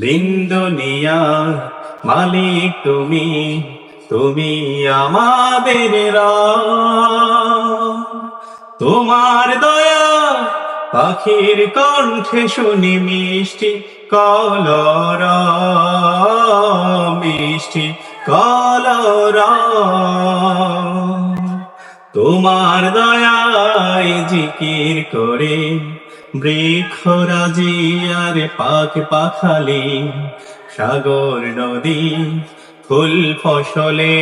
দিন দুনিয়ার মালিক তুমি তুমি আমাদের। তোমার দয়া পাখির কণ্ঠে শুনি মিষ্টি কলর মিষ্টি কলর তোমার দয়ায় জিকির করে। বৃক্ষরাজি আর পাক পাখালি, সাগর নদী, ফুল ফসলে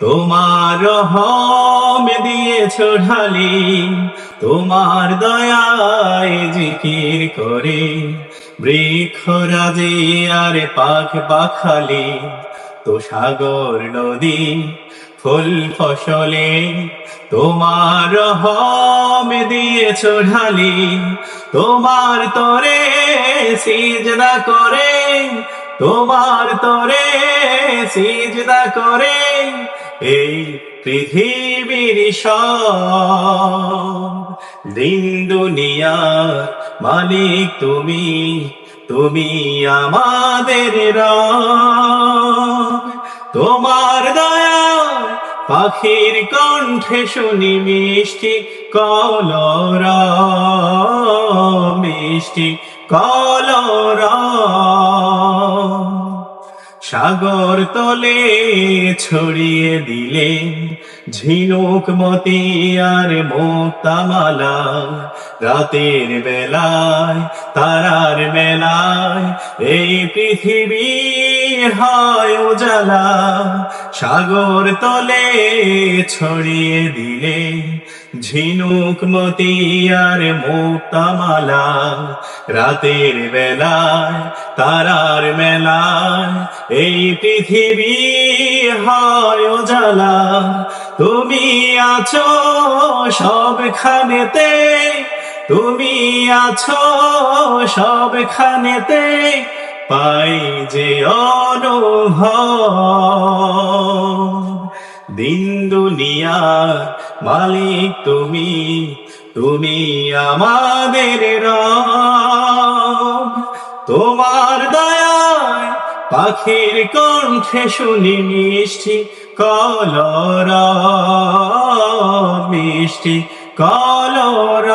তোমার রহম দিয়েছ ঢালি। তোমার দয়ায় জিকির করে। বৃক্ষরাজি আর পাখ পাখালি, তো সাগর নদী ফুল ফসলে তোমার রহম দিয়েছ ঢালি, তোমার তরে সিজদা করে, তোমার তরে সিজদা করে এই পৃথিবীর দিন দুনিয়ার মালিক তুমি তুমি আমাদের তোমার পাখির কণ্ঠে শুনি মিষ্টি কলর মিষ্টি কলর সাগর তলে ছড়িয়ে দিলে ঝিনুক মতি আর মোক্তামালা। রাতের বেলায়, তারার মেলায় এই পৃথিবী হয় উজালা। সাগর তলে ছড়িয়ে দিলে, ঝিনুক, মতি আর মুক্তামালা। রাতের বেলায়, তারার মেলায়, এই পৃথিবী হয় উজালা। তুমি আছো সবখানেতে, তুমি আছো সবখানেতে, পাই যে অনুভব। দিন দুনিয়ার মালিক তুমি তুমি আমাদের রব। তোমার দয়ায় পাখির কণ্ঠে শুনি মিষ্টি কলর মিষ্টি কলর